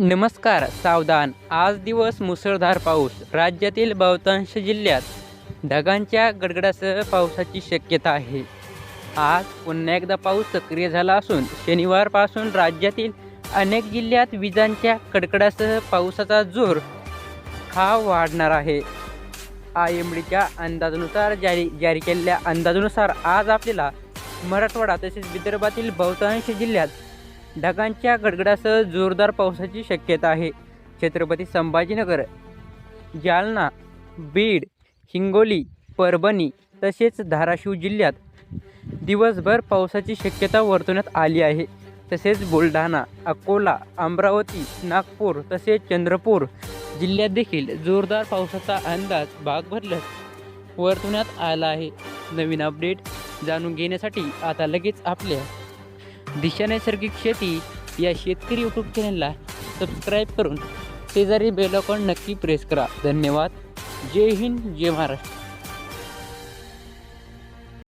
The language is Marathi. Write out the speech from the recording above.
नमस्कार सावधान. आज दिवस मुसळधार पाऊस. राज्यातील बहुतांश जिल्ह्यात ढगांच्या गडगडासह पावसाची शक्यता आहे. आज पुन्हा एकदा पाऊस सक्रिय झाला असून शनिवारपासून राज्यातील अनेक जिल्ह्यात विजांच्या कडकडासह पावसाचा जोर हा वाढणार आहे. आय एम डीच्या अंदाजानुसार जारी जारी केलेल्या अंदाजानुसार आज आपल्याला मराठवाडा तसेच विदर्भातील बहुतांश जिल्ह्यात ढगांच्या गडगडासह जोरदार पावसाची शक्यता आहे. छत्रपती संभाजीनगर जालना बीड हिंगोली परभणी तसेच धाराशिव जिल्ह्यात दिवसभर पावसाची शक्यता वर्तवण्यात आली आहे. तसेच बुलढाणा अकोला अमरावती नागपूर तसेच चंद्रपूर जिल्ह्यात देखील जोरदार पावसाचा अंदाज भागभरल्यास वर्तवण्यात आला आहे. नवीन अपडेट जाणून घेण्यासाठी आता लगेच आपल्या दिशा नैसर्गिक शेती या शेतकरी यूट्यूब चॅनलला सबस्क्राईब करून शेजारी बेल आयकॉन नक्की प्रेस करा. धन्यवाद. जय हिंद जय महाराष्ट्र.